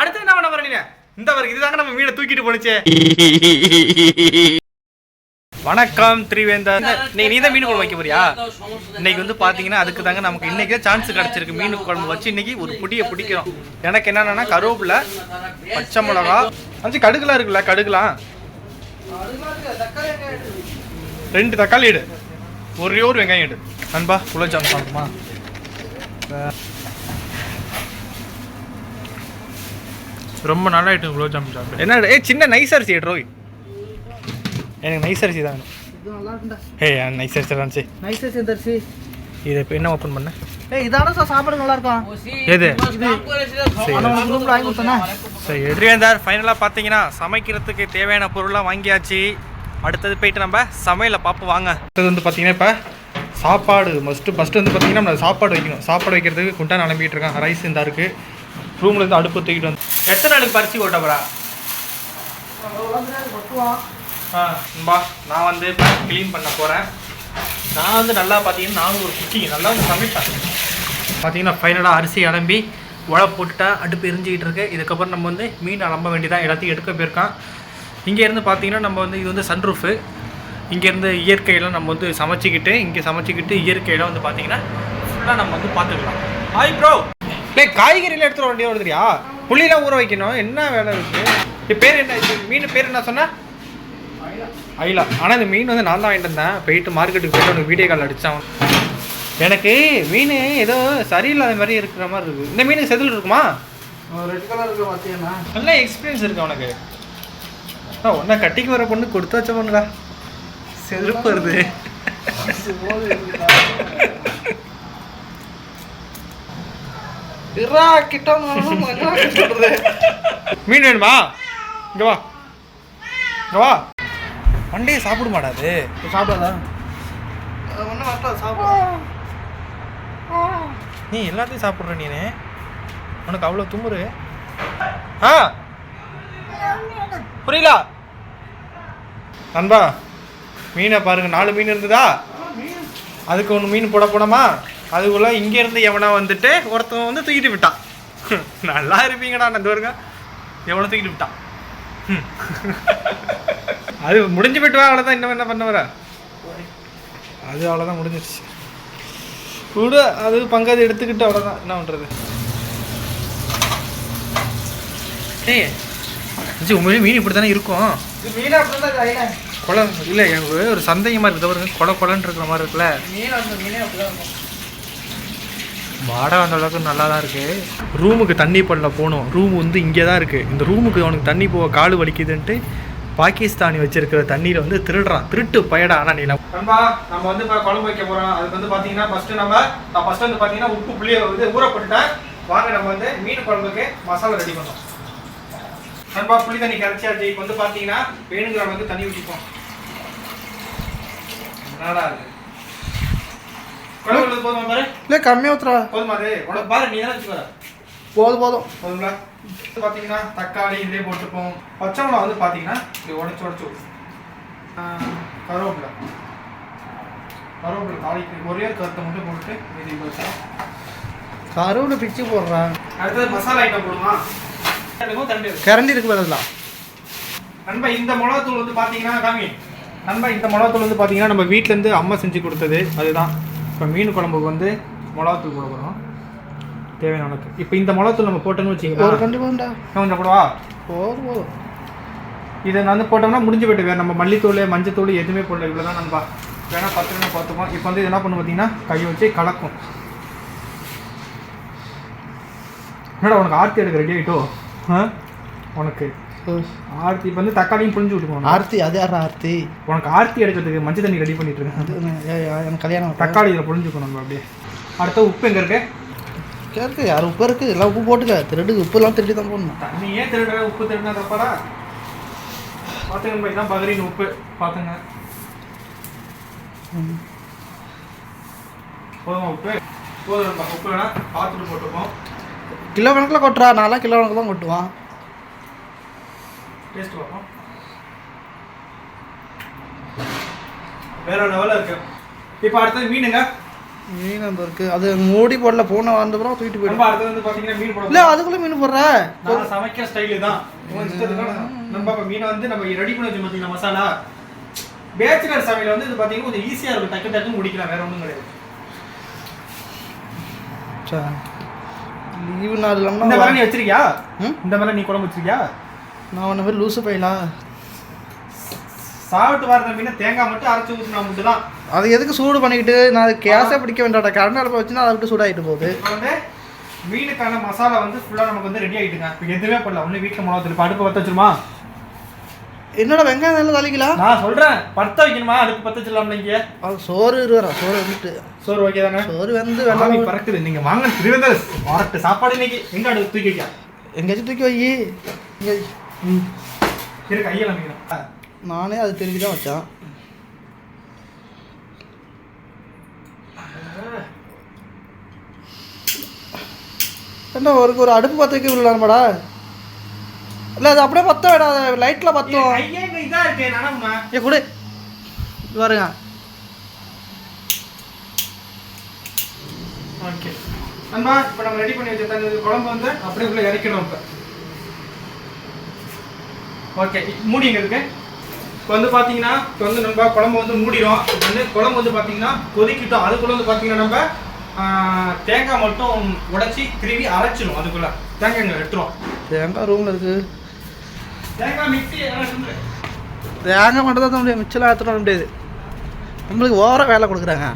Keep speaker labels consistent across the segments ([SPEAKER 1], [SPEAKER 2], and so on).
[SPEAKER 1] அடுத்து என்ன பண்ண போற நீங்க இந்த வரைக்கும் இதுதாங்க நம்ம மீனை தூக்கிட்டு போனுச்சே வணக்கம் திரிவேந்தர். நீங்க நீ தான் மீன் குழம்பு வைக்க போறியா? இன்னைக்கு வந்து பாத்தீங்கன்னா அதுக்கு தாங்க நமக்கு இன்னைக்கு சான்ஸ் கிடைச்சிருக்கு. மீன் குழம்பு வச்சு இன்னைக்கு ஒரு புடியை பிடிக்கிறோம். எனக்கு என்னன்னா கருவேப்பிலை பச்சை மிளகா. அஞ்சு கடுகுலாம் இருக்குல்ல கடுகுலாம். ரெண்டு தக்காளி எடு. ஒரே ஒரு வெங்காயம் எடு. நண்பா குலோப்ஜாம் சாப்பிடுமா?
[SPEAKER 2] ரொம்ப நல்லா ஆயிட்டு குலோப்ஜாம் சாப்பிட்டு
[SPEAKER 1] என்ன ஏ சின்ன நைஸ் அரிசி ரோய். எனக்கு நைஸ் அரிசி தான் ஏய் நைஸ் அரிசி தான் சரி
[SPEAKER 3] நைஸ் சேர்ந்தரிசி
[SPEAKER 1] இதை இப்போ என்ன ஓப்பன் பண்ண?
[SPEAKER 3] ஏய் இதான சார் சாப்பாடு நல்லா இருக்கும்
[SPEAKER 1] எது? சரி. எதிரியாந்தார் ஃபைனலாக பார்த்தீங்கன்னா சமைக்கிறதுக்கு தேவையான பொருள்லாம் வாங்கியாச்சு. அடுத்தது போயிட்டு நம்ம சமையலை பார்ப்போம் வாங்க. அடுத்தது வந்து பார்த்தீங்கன்னா இப்போ சாப்பாடு மஸ்ட்டு ஃபஸ்ட்டு வந்து பார்த்தீங்கன்னா நம்ம சாப்பாடு வைக்கணும். சாப்பாடு வைக்கிறதுக்கு குண்டான் அலம்பிட்டு இருக்கான். ரைஸ் இந்த இருக்குது ரூம்லேருந்து இருந்து அடுப்பு தூக்கிட்டு வந்து. எத்தனை நாளுக்கு பறிச்சு ஓட்டப்படா ஆ பா நான் வந்து க்ளீன் பண்ண போகிறேன் நான் வந்து நல்லா பார்த்தீங்கன்னா நானும் ஒரு குக்கிங் நல்லா வந்து சமைப்பேன். பார்த்தீங்கன்னா ஃபைனலாக அரிசி அலம்பி உழை போட்டுட்டா அடுப்பு எரிஞ்சிக்கிட்டு இருக்கு. இதுக்கப்புறம் நம்ம வந்து மீன் அலம்ப வேண்டியதான் எல்லாத்தையும் எடுக்க போயிருக்கான். இங்கேருந்து பார்த்தீங்கன்னா நம்ம வந்து இது வந்து சன்ரூஃபு இங்கேருந்து இயற்கையெல்லாம் நம்ம வந்து சமைச்சிக்கிட்டு இங்கே சமைச்சிக்கிட்டு இயற்கையெல்லாம் வந்து பார்த்தீங்கன்னா ஃபுல்லாக நம்ம வந்து பார்த்துக்கலாம். ஹாய் ப்ரோ இல்லை காய்கறிலாம் எடுத்துகிட்டு வர வேண்டியது வருதுறியா புள்ளிலாம் ஊற வைக்கணும். என்ன வேலை இருக்குது இது பேர் என்ன? இது மீன் பேர் என்ன சொன்ன? ஐலா ஆனால் இந்த மீன் வந்து நான் தான் வாங்கிட்டு வந்தேன். போயிட்டு மார்க்கெட்டுக்கு போயிட்டு உனக்கு வீடியோ கால் அடித்தான் எனக்கு மீன் ஏதோ சரியில்லாத மாதிரி இருக்கிற மாதிரி இருக்குது. இந்த மீனுக்கு செதில் இருக்குமா?
[SPEAKER 3] ரெட் கலர் இருக்க பார்த்தீங்கன்னா
[SPEAKER 1] நல்ல எக்ஸ்பீரியன்ஸ் இருக்கு உனக்கு? ஆ ஒன்றா கட்டிக்கு வர பொண்ணு கொடுத்து வச்ச பொண்ணுடா? செருப்பு வருது.
[SPEAKER 3] இரா கிட்ட சொல்றது?
[SPEAKER 1] மீன் வேணுமா? இங்க வா. இங்க வா. மண்டே சாப்பிட மாட்டாது
[SPEAKER 3] சாப்பிடாதா? ஒன்றும் வரலாம் சாப்பிடு.
[SPEAKER 1] நீ எல்லாத்தையும் சாப்பிட்ற நீனு. உனக்கு அவ்வளோ துமுறு ஆ. புரியல. நண்பா மீனை பாருங்க. நாலு மீன் இருந்ததா? அதுக்கு ஒன்று மீன் போட போனோமா? அதுக்குள்ள இங்கேருந்து எவனா வந்துட்டு ஒருத்தன் வந்து தூக்கிட்டு விட்டான். நல்லா இருப்பீங்கடா அந்த வருங்க எவனை தூக்கிட்டு விட்டான். அது முடிஞ்சு போயிட்டு வா அவ்வளோதான் இன்னும் என்ன பண்ண வர அது அவ்வளோதான் முடிஞ்சிருச்சு. கூட அது பங்காது எடுத்துக்கிட்டு அவ்வளோதான் என்ன பண்ணுறது ஏய் உண்மையிலே மீன் இப்படி தானே இருக்கும் கொலை இல்லை எனக்கு ஒரு சந்தேகமாக இருக்குது. பாருங்க கொலை கொலைன்னு இருக்கிற மாதிரி இருக்குல்ல
[SPEAKER 3] மீன் அந்த மீனே அப்படிதான் இருக்கும்
[SPEAKER 1] வாடகை அந்த அளவுக்கு நல்லா தான் இருக்குது ரூமுக்கு தண்ணி பண்ணல போகணும் ரூம் வந்து இங்கே தான் இருக்குது இந்த ரூமுக்கு அவனுக்கு தண்ணி போக காடு வலிக்குதுன்ட்டு பாகிஸ்தானி வச்சிருக்கிற தண்ணியில் வந்து திருடுறான். திருட்டு பயடா ஆனால் நீ நம்ம நம்ம வந்து இப்போ குழம்பு வைக்க போகிறோம் அதுக்கு வந்து பார்த்தீங்கன்னா ஃபஸ்ட்டு நம்ம நான் ஃபஸ்ட்டு வந்து பார்த்தீங்கன்னா உப்பு புளியை வந்து ஊற போட்டுட்டேன். வாங்க நம்ம வந்து மீன் குழம்புக்கு மசாலா ரெடி பண்ணோம். நண்பா புளி தண்ணி கரைச்சாச்சு. இப்போ வந்து பார்த்தீங்கன்னா வேணுங்கிற வந்து தண்ணி ஊற்றிப்போம் என்னடா இருக்குது
[SPEAKER 3] இல்லை கம்மியாக ஊத்துறா.
[SPEAKER 1] போதுமா அது? உனக்கு பாரு நீ தானே வச்சுக்கோ
[SPEAKER 3] போதும் போதும்.
[SPEAKER 1] போதுங்களா இது பார்த்தீங்கன்னா தக்காளி இதே போட்டுப்போம் பச்சை மிளகா வந்து பார்த்தீங்கன்னா இது உடச்சு உடச்சு கருவேப்பிலை. கருவேப்பிலை தாளிக்கு ஒரே கருத்தை மட்டும் போட்டு இது வச்சா.
[SPEAKER 3] கருவில் பிச்சு போடுறா.
[SPEAKER 1] அடுத்தது மசாலா ஐட்டம் போடுமா.
[SPEAKER 3] கரண்டி இருக்கு. பதிலாம்
[SPEAKER 1] நண்பா இந்த மிளகாத்தூள் வந்து பார்த்தீங்கன்னா காமி. நண்பா இந்த மிளகாத்தூள் வந்து பார்த்தீங்கன்னா நம்ம வீட்டிலேருந்து அம்மா செஞ்சு கொடுத்தது அதுதான். இப்போ மீன் குழம்புக்கு வந்து மிளகாத்தூள் போட போகிறோம் தேவையான அளவுக்கு. இப்போ இந்த மிளகாத்தூள் நம்ம போட்டோன்னு
[SPEAKER 3] ஒரு
[SPEAKER 1] வச்சிங்களா
[SPEAKER 3] கண்டி போண்டா.
[SPEAKER 1] கொஞ்சம் போடவா?
[SPEAKER 3] போதும்
[SPEAKER 1] இதை வந்து போட்டோம்னா முடிஞ்சு போயிட்டு வேறு நம்ம மல்லித்தூள் மஞ்சத்தூள் எதுவுமே போடல. இவ்வளோ தான் நண்பா வேணா பத்து நிமிஷம் பார்த்துப்போம். இப்போ வந்து என்ன பண்ணும் பார்த்தீங்கன்னா கை வச்சு கலக்கும். என்னடா உனக்கு ஆர்த்தி எடுக்க ரெடி ஆகிட்டோ உனக்கு. ஆர்த்தி இப்போ வந்து தக்காளியும் புளிஞ்சு விட்டுக்கணும்
[SPEAKER 3] ஆர்த்தி அது யாரா ஆர்த்தி?
[SPEAKER 1] உனக்கு ஆர்த்தி எடுக்கிறதுக்கு மஞ்சள் தண்ணி ரெடி பண்ணிட்டு இருக்கேன்
[SPEAKER 3] எனக்கு கல்யாணம் தக்கா
[SPEAKER 1] தக்காளி இதில் புளிஞ்சுக்கணும் நம்ம அப்படியே. அடுத்து உப்பு எங்கே இருக்கு?
[SPEAKER 3] கேட்கு யார் உப்பு இருக்கு? எல்லாம் உப்பு போட்டுக்க. திருடு உப்பு எல்லாம் திருடி தான் போடணும்.
[SPEAKER 1] தண்ணியே திருடுற உப்பு திருடினா தப்பாடா? பார்த்துங்க நம்ம இதான் பகரின் உப்பு. பார்த்துங்க. போதுமா உப்பு? போதும் உப்பு வேணா பார்த்துட்டு போட்டுப்போம்.
[SPEAKER 3] கிலோ கணக்கில் கொட்டுறா. நான்லாம் கிலோ கணக்கு தான் கொட்டுவான்.
[SPEAKER 1] டேஸ்ட் பார்ப்போம் வேற லெவலில் இருக்கு. இப்போ அடுத்தது மீனுங்க.
[SPEAKER 3] மீன் அந்த இருக்கு. அது மூடி போடல போன வந்தப்புறம் தூக்கிட்டு போயிடும்.
[SPEAKER 1] அடுத்து வந்து பாத்தீங்கன்னா மீன் போட
[SPEAKER 3] இல்லை அதுக்குள்ளே மீன் போடுற.
[SPEAKER 1] நான் சமைக்கிற ஸ்டைலு தான். நம்ம மீனை வந்து நம்ம ரெடி பண்ணி வச்சு பார்த்தீங்கன்னா மசாலா? பேச்சுலர் சமையல் வந்து இது பார்த்தீங்கன்னா கொஞ்சம் ஈஸியாக இருக்கும். டக்கு டக்குன்னு முடிக்கலாம். வேற ஒன்றும் கிடையாது.
[SPEAKER 3] லீவு நாள்
[SPEAKER 1] இந்த
[SPEAKER 3] இல்லாமல்
[SPEAKER 1] மாதிரி நீ வச்சிருக்கியா? இந்த மாதிரி நீ குழம்பு வச்சிருக்கியா?
[SPEAKER 3] நான் ஒன்று மாதிரி லூசு பையலா
[SPEAKER 1] சாப்பிட்டு வர மீனை தேங்காய் மட்டும் அரைச்சி ஊற்றினா மட்டும் தான்
[SPEAKER 3] அது எதுக்கு சூடு பண்ணிக்கிட்டு? நான் கேஸே பிடிக்க வேண்டாம் கரண்ட் அடுப்பை வச்சுன்னா அதை விட்டு சூடாகிட்டு போகுது.
[SPEAKER 1] வந்து மீனுக்கான மசாலா வந்து ஃபுல்லாக நமக்கு வந்து ரெடி ஆகிட்டுங்க இப்போ எதுவுமே பண்ணல ஒன்றும் வீட்டில் மிளகா இப்போ அடுப்பு பற்ற வச்சிருமா?
[SPEAKER 3] என்னடா வெங்காயம் நல்லா தாளிக்கலாம்
[SPEAKER 1] நான் சொல்கிறேன் பற்ற வைக்கணுமா? அடுப்பு பற்ற வச்சிடலாம்ல இங்கே.
[SPEAKER 3] அது சோறு இருவரா? சோறு வந்துட்டு.
[SPEAKER 1] சோறு ஓகே தானே?
[SPEAKER 3] சோறு வந்து வெள்ளம்
[SPEAKER 1] பறக்குது. நீங்கள் வாங்க திருவேந்தர் வரட்டு சாப்பாடு இன்னைக்கு. எங்க அடுப்பு தூக்கி வைக்க?
[SPEAKER 3] எங்கேயாச்சும் தூக்கி வை இங்கே
[SPEAKER 1] இரு. கையில்
[SPEAKER 3] நானே அது தெரிஞ்சு தான் வச்சேன். என்ன ஒரு ஒரு அடுப்பு பற்ற வைக்க விடலாமாடா இல்லை அது அப்படியே பற்ற விடா லைட்டில் பற்றும் ஏ கொடு. இது பாருங்க.
[SPEAKER 1] ஓகே. நண்பா இப்போ நம்ம ரெடி பண்ணி வச்ச தண்ணி குழம்பு வந்து அப்படியே உள்ள இறக்கணும் இப்போ. ஓகே மூடி எங்க இருக்கு? இப்போ வந்து பார்த்தீங்கன்னா இப்போ வந்து நம்ம குழம்பு வந்து மூடிடும் இப்போ வந்து குழம்பு வந்து பார்த்தீங்கன்னா கொதிக்கிட்டோம். அதுக்குள்ள வந்து பார்த்தீங்கன்னா நம்ம தேங்காய் மட்டும் உடைச்சி திருவி அரைச்சிடும் அதுக்குள்ள. தேங்காய் இங்கே எடுத்துரும்
[SPEAKER 3] தேங்காய் ரூமில் இருக்குது
[SPEAKER 1] தேங்காய் இருந்து.
[SPEAKER 3] தேங்காய் மட்டும் தான் முடியும் மிச்சம்லாம் எடுத்துட்டு வர முடியாது. நம்மளுக்கு ஓர வேலை கொடுக்குறாங்க.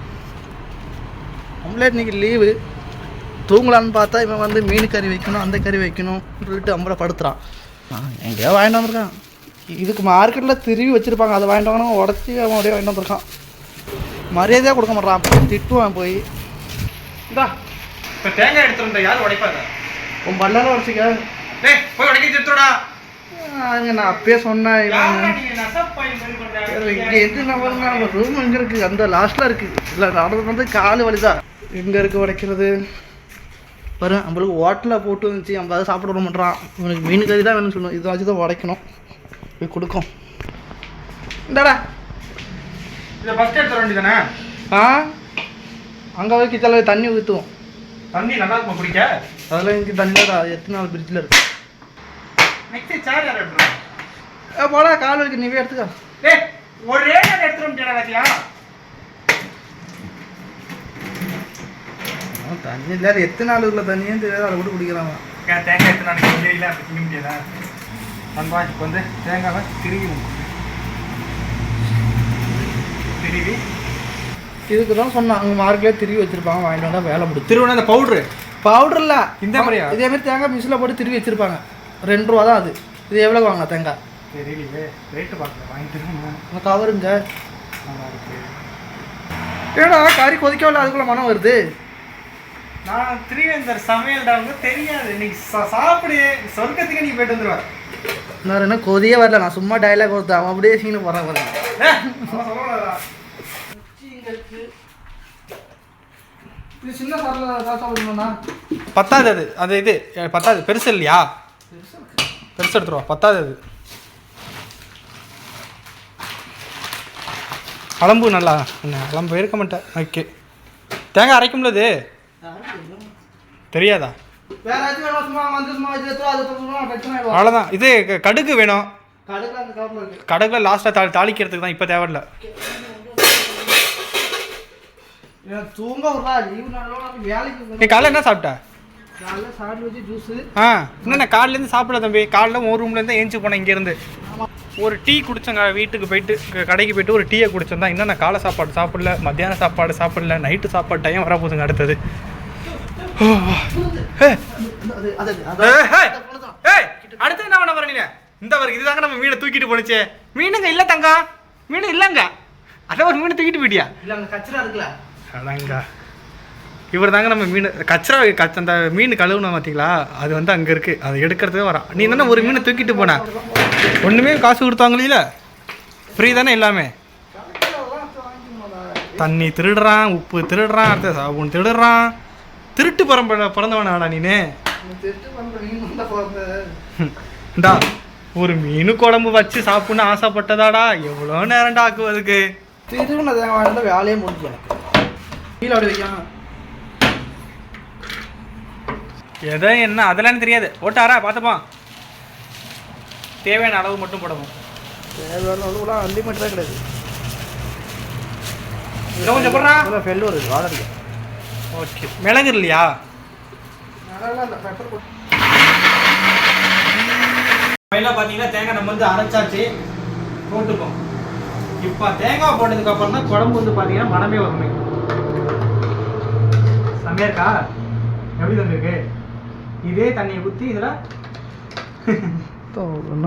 [SPEAKER 3] நம்மளே இன்னைக்கு லீவு தூங்கலான்னு பார்த்தா இவன் வந்து மீன் கறி வைக்கணும் அந்த கறி வைக்கணும் சொல்லிட்டு நம்மளை படுத்துறான். எங்கேயோ வாங்கிட்டு வந்திருக்கான். இதுக்கு மார்க்கெட்டில் திருவி வச்சுருப்பாங்க. அதை வாங்கிட்டு வாங்கணும். உடச்சி அவன் அப்படியே வாங்கிட்டு வந்திருக்கான். மரியாதையாக கொடுக்க மாட்டான். திட்டுவான் போய்.
[SPEAKER 1] இந்தா இப்போ தேங்காய் எடுத்துருந்தா யார் உடைப்பாங்க?
[SPEAKER 3] உன் பல்லாரம் உடச்சிக்க.
[SPEAKER 1] டேய் போய் உடைக்க எடுத்துடா
[SPEAKER 3] நான் அப்பயே சொன்னேன்? இங்கே எது நம்ம நம்ம ரூம் எங்கே இருக்குது அந்த லாஸ்ட்டில் இருக்குது இல்லை நடந்து வந்து கால் வலிதான். எங்கே இருக்குது உடைக்கிறது? பாரு நம்மளுக்கு ஹோட்டலில் போட்டு வந்துச்சு நம்ம அதை சாப்பிட விட மாட்டான் இவனுக்கு மீன் கறி தான் வேணும்னு சொல்லணும் இதை வச்சு தான் உடைக்கணும். போய் கொடுக்கும். இந்தாடா.
[SPEAKER 1] இதை ஃபர்ஸ்ட் எடுத்துட வேண்டியதானே
[SPEAKER 3] ஆ? அங்கே போய் கிச்சனில் தண்ணி ஊற்றுவோம்
[SPEAKER 1] தண்ணி நல்லா இருக்குமா குடிக்க?
[SPEAKER 3] அதெல்லாம் இங்கே தண்ணி தான் எத்தனை நாள் பிரிட்ஜில் இருக்கு.
[SPEAKER 1] நெக்ஸ்ட் சேர் யார் எடுத்துரும்
[SPEAKER 3] ஏ போடா கால் வலிக்கு. நீவே எடுத்துக்கோ.
[SPEAKER 1] டேய் ஒரே எடுத்துட முடியாது பாத்தியா
[SPEAKER 3] ஆ, தண்ணி இல்லை எத்தனை நாள் உள்ள தண்ணியும் தெரியாது அதை விட்டு குடிக்கிறான்
[SPEAKER 1] தேங்காய் எடுத்து நாளைக்கு தெரியல அப்படி திங்க முடியாதா? நண்பா இப்போ வந்து தேங்காவை திருவி திருவி?
[SPEAKER 3] இதுக்கு தான் சொன்னேன் அங்கே மார்க்கெட்லேயே திருவி வச்சிருப்பாங்க வாங்கிட்டு வந்தால் வேலை முடிச்சு
[SPEAKER 1] திருவண்ணா இந்த பவுட்ரு
[SPEAKER 3] பவுடர் இல்லை.
[SPEAKER 1] இந்த மாதிரியா?
[SPEAKER 3] இதே மாதிரி தேங்காய் மிஷினில் போட்டு திருவி வச்சிருப்பாங்க. ரெண்டு ரூபா தான் அது. இது எவ்வளோ வாங்க தேங்காய்?
[SPEAKER 1] தெரியலையே. ரேட்டு பார்க்கல வாங்கி திரும்ப
[SPEAKER 3] அந்த கவருங்க
[SPEAKER 1] நல்லா இருக்கு.
[SPEAKER 3] ஏடா கறி கொதிக்கவில்லை அதுக்குள்ள மனம் வருது.
[SPEAKER 1] நான் திருவேந்தர் சமையல்டா வந்து தெரியாது. இன்னைக்கு சா- சாப்பிடு. சொர்க்கத்துக்கு நீ போயிட்டு வந்துருவ
[SPEAKER 3] நான் என்ன? கொதியே வரல. நான் சும்மா டைலாக் கொடுத்தேன். அவன் அப்படியே சீனு போகிறான்? இது சின்ன சாப்பிட சாப்பிடணும்னா?
[SPEAKER 1] பத்தாது அது. அது இது. பத்தாது. பெருசு இல்லையா? பெருசு எடுத்துருவா. பத்தாது அது. அலம்பு நல்லா என்ன அலம்பு இருக்க மாட்டேன். ஓகே. தேங்காய் அரைக்கும்ல இது தெரியாதா?
[SPEAKER 3] வேற ஏதாச்சும்
[SPEAKER 1] அவ்வளோதான் இது கடுகு வேணும்.
[SPEAKER 3] கடுகு அந்த
[SPEAKER 1] கடுகுல லாஸ்ட்டாக தாளி தாளிக்கிறதுக்கு தான் இப்போ தேவையில்ல. நீ காலைல என்ன சாப்பிட்ட?
[SPEAKER 3] காலைல சாப்பிட்டு வச்சு ஜூஸு
[SPEAKER 1] ஆ என்னண்ணா காலையிலேருந்து சாப்பிடல தம்பி. காலைல ஒரு ரூம்லேருந்து ஏஞ்சி போனேன் இங்கேருந்து. ஒரு டீ குடிச்சேங்க வீட்டுக்கு போயிட்டு கடைக்கு போயிட்டு ஒரு டீயை குடிச்சேன் இன்னும் நான் காலை சாப்பாடு சாப்பிடல மத்தியான சாப்பாடு சாப்பிடல நைட்டு சாப்பாடு டைம் வர போதுங்க அடுத்தது ஏய்,
[SPEAKER 3] அது அது
[SPEAKER 1] ஏய், ஏய், ஏய், அடுத்து என்ன பண்ண போறீங்க இந்த வரைக்கும் இதுதாங்க நம்ம மீனை தூக்கிட்டு போனுச்சு மீனுங்க இல்லை தங்கம் மீன் இல்லைங்க. அதான் ஒரு மீனை தூக்கிட்டு போயிட்டியா?
[SPEAKER 3] இல்லை அங்கே கச்சரா இருக்குல்ல.
[SPEAKER 1] அதாங்க இவர் தாங்க நம்ம மீன். கச்சரா கச்ச அந்த மீன் கழுவுன பார்த்தீங்களா அது வந்து அங்கே இருக்குது அதை எடுக்கிறதுக்கு வரான் நீ தானே ஒரு மீனை தூக்கிட்டு போன. ஒன்றுமே காசு கொடுத்தாங்களே ஃப்ரீ தானே எல்லாமே? தண்ணி திருடுறான் உப்பு திருடுறான் அடுத்த சாபுன் திருடுறான். திருட்டு பரம்பரை பிறந்தவனாடா நீனு. இந்தா ஒரு மீன் குழம்பு வச்சு சாப்பிட்ணுன்னு ஆசைப்பட்டதாடா. எவ்வளோ நேரம்டா ஆக்குவதுக்கு
[SPEAKER 3] திருவிழா தேங்காய் வேலையே முடிஞ்சு எனக்கு.
[SPEAKER 1] எதை என்ன அதெல்லாம் தெரியாது. ஓட்டாரா பார்த்துப்பான் தேவையான அளவு மட்டும் போடணும்
[SPEAKER 3] தேவையான அளவுலாம் அன்லிமிட்டடாக கிடையாது.
[SPEAKER 1] கொஞ்சம் போடுறா.
[SPEAKER 3] இதில் ஃபெல் வருது வாடகை
[SPEAKER 1] ஓகே. மிளகு இல்லையா? ஃபைனலாக பார்த்தீங்கன்னா தேங்காய் நம்ம வந்து அரைச்சாச்சு. போட்டுப்போம். இப்போ தேங்காய் போட்டதுக்கு அப்புறம் தான் குழம்பு வந்து பார்த்தீங்கன்னா மனமே வருமே செம்மையா இருக்கா? எப்படி தம்பி இருக்கு இதே தண்ணியை ஊற்றி இதில்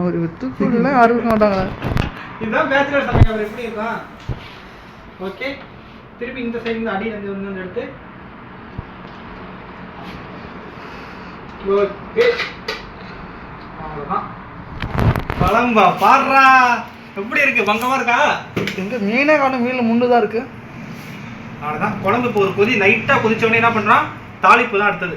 [SPEAKER 3] ஒரு வித்துக்குள்ள அறுக்க மாட்டாங்களே
[SPEAKER 1] இதுதான் பேச்சுலர் சமையல் எப்படி இருக்கும் ஓகே. திருப்பி இந்த சைடு அடி வந்து எடுத்து ஓகே அவ்வளோதான் குழம்பா பாடுறா. எப்படி இருக்கு? பங்கமா இருக்கா?
[SPEAKER 3] எங்க மீனே காணும் மீனில் முள்ளு தான் இருக்கு.
[SPEAKER 1] அவ்வளோதான் குழம்பு இப்போ ஒரு கொதி லைட்டாக கொதிச்ச உடனே என்ன பண்ணுறான் தாளிப்பு தான் அடுத்தது.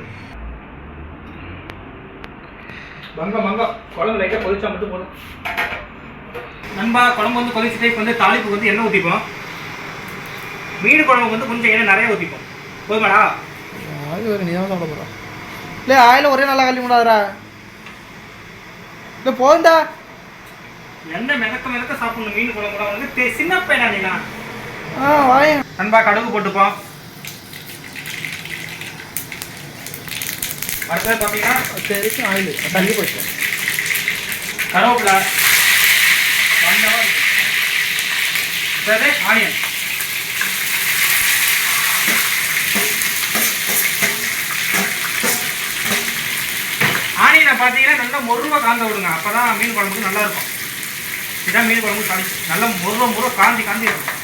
[SPEAKER 1] பங்கம் பங்கம். குழம்பு லைட்டாக கொதிச்சா மட்டும் போதும். நண்பா குழம்பு வந்து கொதிச்சுட்டு இப்போ வந்து தாளிப்புக்கு வந்து எண்ணெய் ஊற்றிப்போம் மீன் குழம்புக்கு வந்து கொஞ்சம் எண்ணெய் நிறைய ஊற்றிப்போம் போதுமாடா?
[SPEAKER 3] ஆயில் வேறு நீ தான் சாப்பிட போகிறா இல்லை ஆயில் ஒரே நல்லா கழி முடியாதுடா இல்லை போகுண்டா
[SPEAKER 1] எண்ணெய் மிதக்க மிதக்க சாப்பிடணும் மீன் குழம்பு வந்து தே- சின்ன பையனா நீனா?
[SPEAKER 3] ஆ வாயேன்.
[SPEAKER 1] நண்பா கடுகு போட்டுப்போம் அடுத்தது பார்த்தீங்கன்னா
[SPEAKER 3] சரிக்கு ஆயில். தள்ளி போச்சு
[SPEAKER 1] கருவேப்பிலை. ஆனியன் ஆனியனை பார்த்தீங்கன்னா நல்லா மொருவா காந்த விடுங்க. அப்போ தான் மீன் குழம்புக்கு நல்லா இருக்கும். இதான் மீன் குழம்பு காந்தி நல்லா முருவ முருவ காந்தி காந்தி இருக்கும்.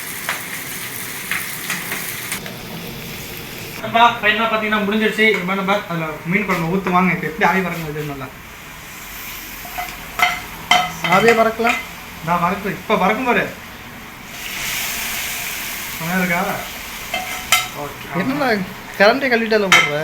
[SPEAKER 1] நண்பா ஃபைனலாக பார்த்தீங்கன்னா முடிஞ்சிருச்சு. மாதிரி நம்ம அதில் மீன் குழம்பு ஊற்றுவாங்க இப்போ எப்படி ஆவி வரங்க இது நல்லா?
[SPEAKER 3] ஆவியே பறக்கலாம்.
[SPEAKER 1] நான் வறக்கு இப்போ வறக்கும் பாரு. நல்லா இருக்கா? ஓகே
[SPEAKER 3] என்னடா கரண்ட்டை கழுவிட்டால போடுற?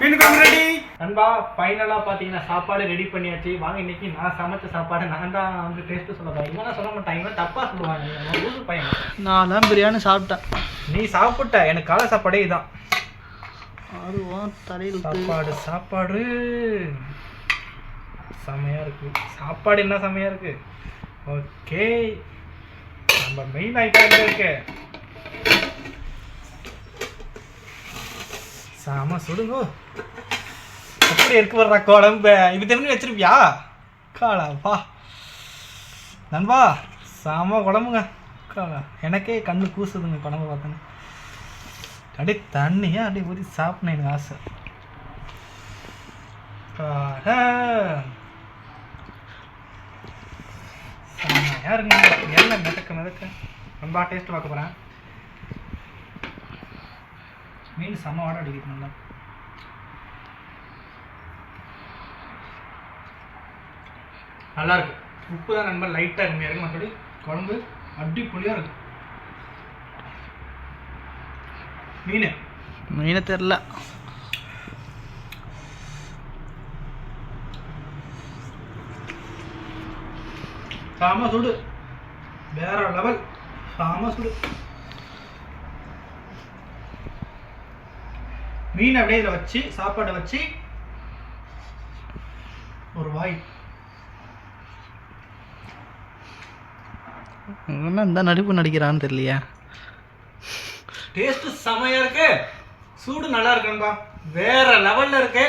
[SPEAKER 1] மீன் குழம்பு ரெடி நண்பா ஃபைனலாக பார்த்தீங்கன்னா சாப்பாடு ரெடி பண்ணியாச்சு. வாங்க இன்னைக்கு நான் சமைச்ச சாப்பாடு. நான் தான் வந்து டேஸ்ட்டு சொல்ல இவன் சொல்ல இவன் தப்பாக சொல்லுவாங்க. ஊரு பையன்.
[SPEAKER 3] நான்லாம் பிரியாணி சாப்பிட்டேன்.
[SPEAKER 1] நீ சாப்பிட்ட. எனக்கு காலை சாப்பாடே இதுதான்
[SPEAKER 3] அதுவும் தலையில்
[SPEAKER 1] சாப்பாடு சாப்பாடு. செமையா இருக்கு. சாப்பாடு என்ன செமையா இருக்கு? ஓகே நம்ம மெயின் ஐட்டம் இருக்கு? சாம சுடுங்கோ. எப்படி இருக்கு வர்ற குழம்பு? இது தெரிஞ்சு வச்சிருப்பியா? காளா வா. நண்பா சாம குழம்புங்க. காலா எனக்கே கண்ணு கூசுதுங்க குழம்பு பார்த்தேன்னு அப்படியே தண்ணியா? அப்படியே ஊற்றி சாப்பிடணும் எனக்கு ஆசை. ஆஹா. இருக்குங்க. எண்ணெய் மிதக்க மிதக்க? ரொம்ப டேஸ்ட் பார்க்க போகிறேன் மீன் செம்ம வாட அடிக்கிறது நல்லா. நல்லா இருக்கு உப்பு தான் நண்பர் லைட்டாக கம்மியாக இருக்கு மற்றபடி குழம்பு அடிப்பொலியாக இருக்கு மீன்?
[SPEAKER 3] மீனை தெரில.
[SPEAKER 1] சாம சுடு. வேற லெவல் சாம சுடு. மீன் அப்படியே இதில் வச்சு சாப்பாடை வச்சு ஒரு வாய்.
[SPEAKER 3] என்ன இந்த நடிப்பு நடிக்கிறான்னு தெரியலையா.
[SPEAKER 1] டேஸ்ட் செமையா இருக்கு. சூடு நல்லா இருக்குன்பா வேற லெவல்ல இருக்கு.